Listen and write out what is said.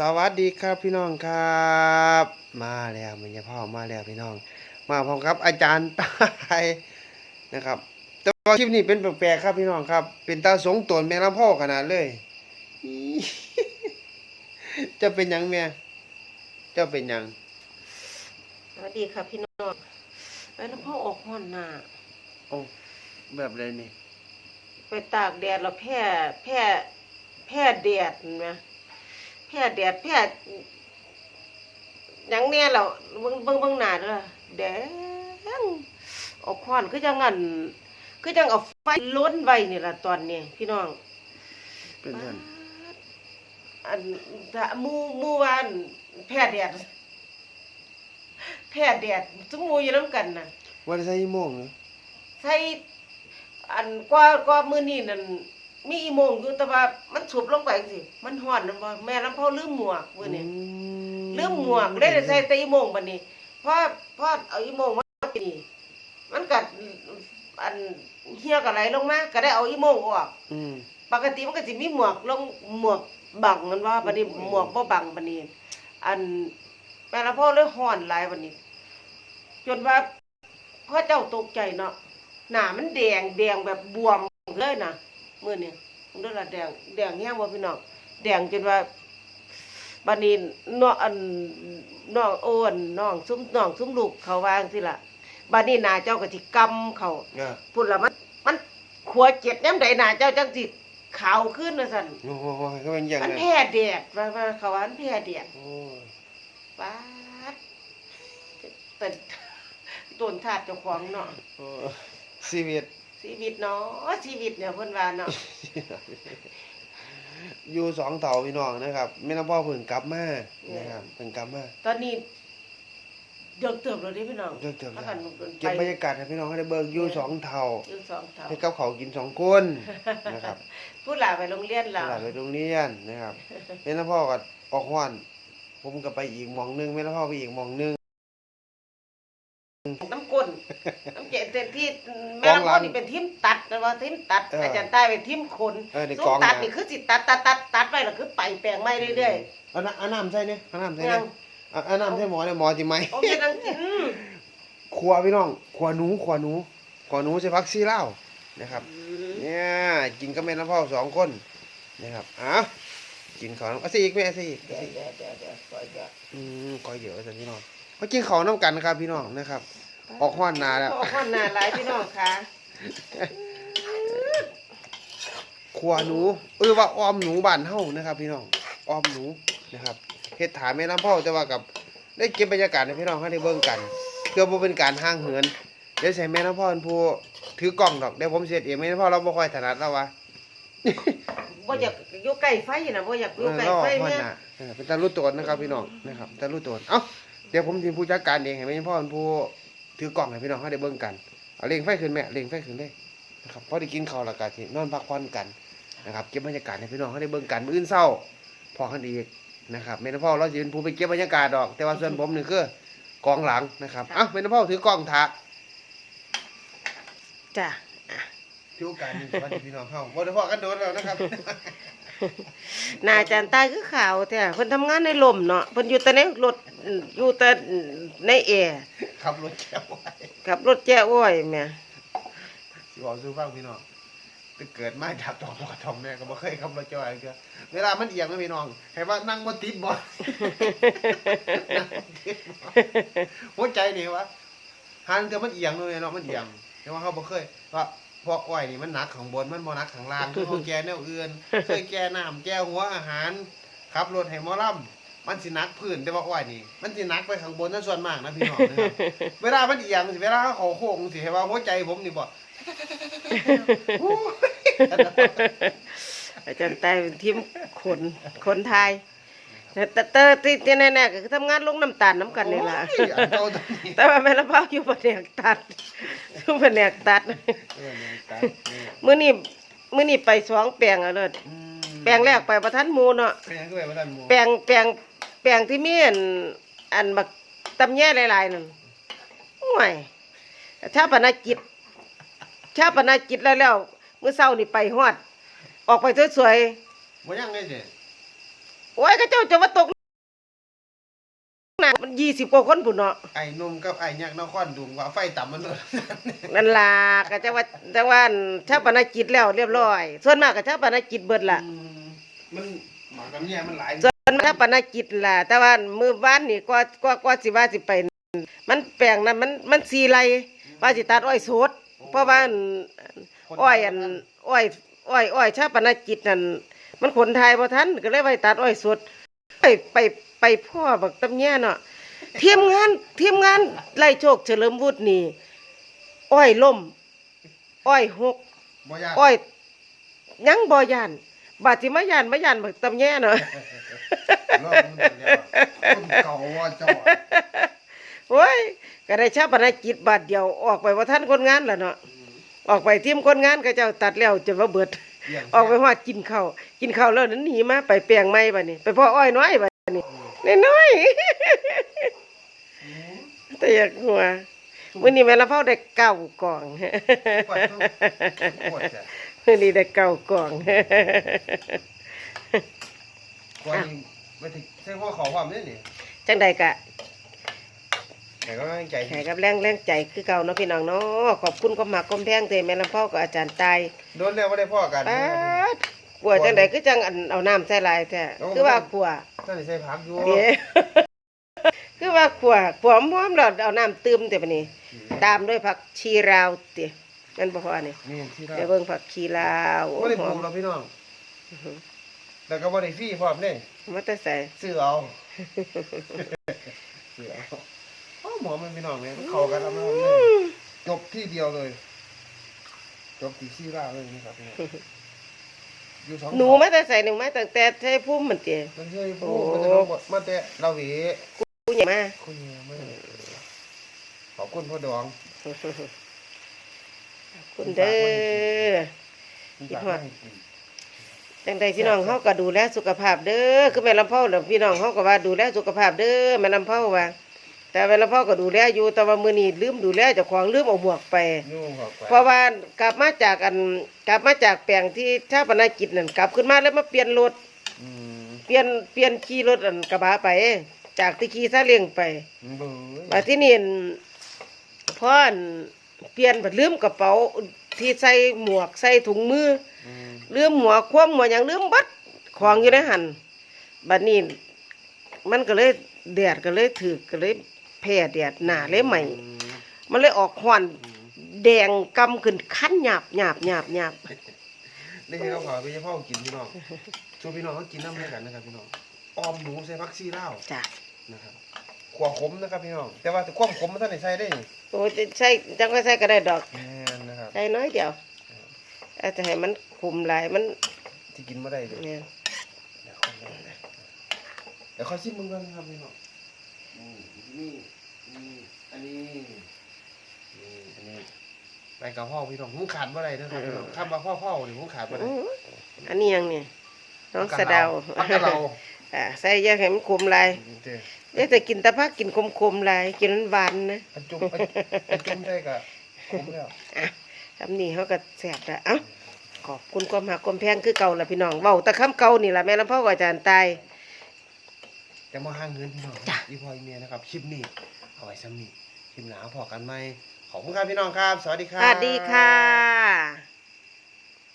สวัสดีครับพี่น้องครับ มาแล้วมันจะพ่อมาแล้วพี่น้อง มาพร้อมครับ อาจารย์ตายนะครับ แต่ว่าคลิปนี้เป็นแปลกๆครับพี่น้องครับ เป็นตาสงตนแม่ลำพ่อขนาดเลยอีจะเป็นหยังแม่เจ้าเป็นหยัง สวัสดีค่ะพี่น้องแล้วพ่อออกห้อนหน้าโอ้แบบไรนี่ ไปตากแดดแล้วแพ้แพ้แพ้แดดเห็นไหมแพ้แดดแพ้หยังเนี่ยเราเบิ่งเบิ่งเบิ่งหน้าเด้อแดงออกห้อนคือจังงั้นคือจังเอาไฟล้นไว้นี่ล่ะตอนนี้พี่น้องเป็นท่านอันถ้าหมู่หมู่วาอันแพ้แดดแพ้แดดซุมหมู่อยู่นํกันน่ะว่าจะใช้โมงเนาะใส่อันกว่ากว่ามื้อนี้นั่น มีอีโมงอยู่แต่ว่ามันสูบลงไปจังซี่มันฮ้อนนั่นบ่แม่ลำเผาลืมหมวกมื้อนี้ลืมหมวกได้แต่ใส่แต่อีโมงบัดนี้พอพอเอาอีโมงมานี่มันก็อันเหี่ยก็ไหลลงมาก็ได้เอาอีโมงออกอืมปกติมันก็สิมีหมวกลงหมวกบังกันว่าบัดนี้หมวกบ่บังบัดนี้ อันแม่ลำเผาเลยฮ้อนหลายบัดนี้ จนว่าพ่อเจ้าตกใจเนาะหน้ามันแดงแดงแบบบวมเลยนะ มื้อนี้มันเด้อละแดงแดงแห้งบ่พี่น้องแดงจนว่าบัดนี้น้องอันน้องโอนน้องซุ้มน้องซุ้มลูกเขาวาจังซี่ล่ะบัดนี้หน้าเจ้าก็สิกำเขาอะพุ่นละมัน มันขัวเจ็ดยามใดหน้าเจ้าจังสิขาวขึ้นว่าซั่นโอ้โหก็เป็นอย่างมันนั้นแพ้แดดว่าว่าเขาว่ามันแพ้แดด โอ้ยป๊าดเป็นต้นธาตุเจ้าของเนาะโอ้ยชีวิต ชีวิตเนาะชีวิตเนี่ยเพิ่นว่าเนาะอยู่สองเต่าพี่น้องนะครับแม่น้ำพ่อเพิ่งกลับมานะครับเพิ่งกลับมาตอนนี้เดือกเติบแล้วเด้พี่น้องเดือกเติบแล้วพากันไปเก็บบรรยากาศให้พี่น้องให้ได้เบิกอยู่สองเท่าอยู่สองเท่าให้กับเขาวกินสองคนนะครับผู้หลานไปโรงเรียนตแล้วลาดไปโรงเรียนนะครับแม่น้ำพ่อก็ออกห้อนผมก็ไปอีกหมองหนึงแม่น้ำพ่อไปอีกหมองหนึง น้ำก้นน้ำเจเต็มที่แม่กองหลัน้ำก้งนนี่เป็นทีมตัดนะว่าทีมตัดเออออาจารย์ใต้เป็นทีมขนเออในซุ้กมองตัดน่ะนี่คือสิตัดตัดตัดตัดไปแล้วคือไปแปลงไม้เรื่อยเอาน้ำเอาน้ำใส่เนี่ยเอาน้ำใส่ยัเนี่ยงเอาเอาน้ำใส่หมอเนี่ยหมอจิไหมๆโอเคดังอืมครัวพี่น้องครัวหนูครัวหนูครัวหนูใส่พักซีเหล้านะครับ เนี่ยกินกับแม่น้ำพ่อสองคนนะครับอ้าวกินข้าวน้ำเอาสิอีกแม่สิอีกเดี๋ยวเดี๋ยวเดี๋ยวเดี๋ยวก่อนเดี๋ยวอืมก้อยเยอะสันพี่น้อง มากินข้าวน้ำกันครับพี่น้องนะครับ ออกห้อนนาแล้วออกห้อนหนาหลายพี่น้องค่ะครัวหนูเออว่าออมหนูบ้านเฮานะครับ พี่น้องออมหนูนะครับเฮ็ดถามแม่น้ำพ่อแต่ว่ากับได้เก็บบรรยากาศให้พี่น้องเขาได้เบิ่งกันเพื่อบ่เป็นการห่างเหินเดี๋ยวใส่แม่น้ำพ่อเป็นผู้ถือกล้องดอกเดี๋ยวผมเสียเองแม่น้ำพ่อเราบ่ค่อยถนัดแล้ววะบ่อยากอยู่ใกล้ไฟนะบ่อยากอยู่ใกล้เออไฟรอแม่พ่อน่ะเออเป็นตารู้ตัวนะครับพี่น้องนะครับตารู้ตัวเอ้าเดี๋ยวผมทีมผู้จัดการเองให้แม่น้ำพ่อเป็นผู้ถือกล้องให้พี่น้องเขาได้เบิ่งกันเอาเร่งไฟขึ้นแม่เร่งไฟขึ้นเลยนะครับพอได้กินข้าวแล้วก็สินอนพักผ่อนกันนะครับเก็บบรรยากาศให้พี่น้องเขาได้เบิ่งกันมื้ออื่นเช้าพอกันอีกนะครับแม่น้ำพ่อเราสิเป็นผู้ไปเก็บบรรยากาศดอก แต่ว่าส่วนผมนี่คือกองหลังนะครับเอ้าแม่น้ำพ่อถือกล้องถ่าจ้ะ ถือโอกาสนี้สวัสดีพี่น้องเฮาบ่ได้พอกันโดนแล้วนะครับห นาอาจารย์ใต้คือขาวแท้เพิ่นทำงานในลมเนาะเพิ่นอยู่แต่ในรถอืมอยู่แต่ในแอร์ขับรถแก้วไว้ขับรถแจ้อ้อยแม่สิบอกสู้ฟังพี่น้องตั้งเกิดมาจากตองพ่อทองแม่ก็บ่เคยขับรถจอยเกือเวลามันเอียงนะพี่น้องให้ว่านั่งบ่ติดบ่นั่งบ่ติดบ่ หัวใจนี่วะหันเกือมันเอียงเลยเนาะมันเอียงแต่ว่าเขาบ่เคยว่า พวกอ้อยนี่มันหนักข้างบนมันบ่หนักข้างล่างคือเขาแก่แนวอื่นเคยแก่น้ำแก่หัวอาหารขับรถให้หมอลำมันสิหนักพื้นแต่ว่าอ้อยนี่ มันสิหนักไปข้างบนนั่นส่วนมากนะพี่น้องนะครับเวลามันเอียงสิเวลาเขาโค้งสิให้ว่าหัวใจผมนี่บ่โอ้ยอาจารย์ใต้เป็นทีมขนขนไทย แต่แต่ที่ที่แน่ๆก็คือทำงานลงน้ำตาลน้ำกันนี่ล่ะ โอ้ยอันเก่าตรงนี้แต่ว่าแม่ละเผาอยู่แผนกตัด อยู่แผนกตัด เออเนี่ยตายเนี่ยมื้อนี้มื้อนี้ไปสองแปลงเอาเลิศอืมแปลงแรกไปประทันหมูเนาะ แปลงก็ไปว่าท่านหมูแปลงแปลงแปลงที่มีอันอันบักตำแย่หลายๆนั่นโอ้ยชาปนกิจชาปนกิจแล้วแล้วมื้อเช้านี่ไปฮอด ออกไปสวยบ่ยังเลยเด้ๆ โอ้ยเขาเจ้าจะมาตกหนักมันยี่สิบกว่าคนพุ่นเนาะไอ้หนุ่มกับไอ้ยักษ์นครดุงว่าไฟต่ำมันเลยนั่นล่ะก็จะว่าจะว่าชาปนกิจแล้วเรียบร้อย ส่วนมากก็ชาปนกิจเบิดล่ะอืมมันหมากกับเนี่ยมันหลายส่วนมากชาปนกิจล่ะ แต่ว่ามื้อวานนี่ก็ก็ก็สิว่าสิไป มันแปลงนั้นมันมันสีไรว่าสิตัดอ้อยสดเพราะว่าอันอ้อยอันอ้อยอ้อยอ้อยชาปนกิจนั่น มันขนทายบ่ทันก็เลยไปตัดอ้อยสดไปไปไปพ่อบักตำแย่เนาะทีมงานทีมงานไล่โชคเฉลิมวุฒินี่อ้อยล่มอ้อยหกบ่ยากอ้อยยังบ่ยานบาดสิมาย่านมาย่านบักตำแย่เนาะรอบมันเดียวคนเก่าว่าเจ้าโอ้ยก็ได้ชาปนกิจบาทเดียวออกไปว่าท่านคนงานล่ะเนาะออกไปทีมคนงานก็เจ้าตัดแล้วจนว่าเบิดเยี่ยม ออกไปฮอดกินข้าวกินข้าวแล้วนั้นหนีมาไปแปลงไม้บัดนี้ ไปพ่ออ้อยน้อยบัดนี้น้อยๆแต่อยากหัวมื้อนี้แม่ละเฝ้าได้เก้ากล่องปวดทุกปวดจ้ะมื้อนี้ได้เก้ากล่องกว่านี้ไม่ถึงใช่พ่อขอความนี่นี่จังใดกะ แต่ก็ไม่ใจให้กับแรงแรงใจคือเก่าเนาะพี่น้องเนาะขอบคุณก็มากก้มแพงเตแม่ลำเผากับอาจารย์ตายโดนแล้วไม่ได้พ่อกันป๊าดกลัวจังใดคือจังอันเอาน้ำใส่ลายแท้เอา คือว่ากลัวท่านได้ใส่พักอยู่เด้คือว่ากลัวกลัวม้อมๆแล้วเอาน้ำตื้มแต่บัดนี้ ตามด้วยผักชีราวตินั่นบ่พอนี่นี่ที่เราเดี๋ยวเบิ่งผักชีลาวโอ้ไม่ได้หปอลูมกเราพี่น้องแล้วก็ไม่ได้ฟรีพร้อมเนี่ยมาแต่ใส่ซื้อเอาซื้อเอา อ๋อหมอมันพี่น้องเนี่ยเข้ากันทำแล้วเลยจบที่เดียวเลย จบที่ซี่ล่าเลยนี่ครับพี่น้องอยู่สองหนูมาแต่ใส่หนูมาตั้งแต่ใช้พุ่มมันเจ้มันช่วยพูดมันจะมาบดมาแต่เราหวีกูใหญ่มาคุยไม่ได้ขอบคุณพ่อดองคุณเด้อคิดฮอดจังใดพี่น้องเฮาก็ดูแลสุขภาพเด้อคือแม่ลำเผาแล้วพี่น้องเฮาก็ว่าดูแลสุขภาพเด้อแม่ลำเผาว่า แต่แม่ลำเผาก็ดูแลอยู่แต่ว่ามื้อนี้ลืมดูแลเจ้าของลืมเอาหมวกไปยุ่งเข้าไปเพราะว่ากลับมาจากอันกลับมาจากแปลงที่ชาปนกิจนั่นกลับขึ้นมาแล้วมาเปลี่ยนรถอืมเปลี่ยนเปลี่ยนขี่รถอันกระบะไป จากที่ขี่ซาเล้งไปเบื่อมาที่นี่อั่นพ่ออั่นเปลี่ยนบัดลืมกระเป๋าที่ใส่หมวกใส่ถุงมือ อืมลืมหมวกคว่ำหมวกหยังลืมบัดของอยู่ในหันบัดนี้ มันก็เลยแดดก็เลยถือก็เลย แพ้แดดหนาเลยใหม่อืมมันเลยออกหอนแดงกำขึ้นคันหยาบหยาบหยาบหยาบนี่คือข้าวขาวพี่พ่อกินพี่น้องช่วยพี่น้องเขากินน้ำด้วยกันนะครับพี่น้องออมหนูใส่ผักชีลาวจ้ะนะครับขวขมนะครับพี่น้อง แต่ว่าแต่ความขมมันท่านไหนใส่ได้นี่โอ้ยใส่จังก็ใส่ก็ได้ดอกแม่นนะครับใส่น้อยเดียวแต่จะให้มันคุมหลายมันที่กินมาได้เลยเนี่ยเดี๋ยวค่อยเอาเลยเดี๋ยวค่อยชิมมึงกันครับพี่น้อง อืมนี่นี่อันนี้นี่อันนี้ไปกับพ่อพี่น้องหุ้งขาดเมื่อไรนะครับพี่น้องคำว่าพ่อพ่อหรือหุ้งขาดเมื่อไรอื้ออันนี้ยังเนี่ยน้องสะเดาวปักกะเราอ่าใส่เยอะให้มันคุมหลายเด้อเดี๋ยวแต่กินแตะพักกินคมๆหลายกินมันหวานนะอันจุ่มอันอันจุ่มได้กับคุ้มแล้วอะทำนี่เขาก็แสบละเอ้าขอบคุณความหักความแพงคือเก่าละพี่น้องเว้าแตะคำเก่านี่ละแม่ลำพ่อกับอาจารย์ตาย จะมาห้างเงินพี่น้องจ้ะ อีพออีเมียนะครับคลิปนี้เอาไว้ซ้ำนี้คลิปหนาพอกันไหมขอบคุณครับพี่น้องครับ สวัสดีคสรับ วัสดีค่ะ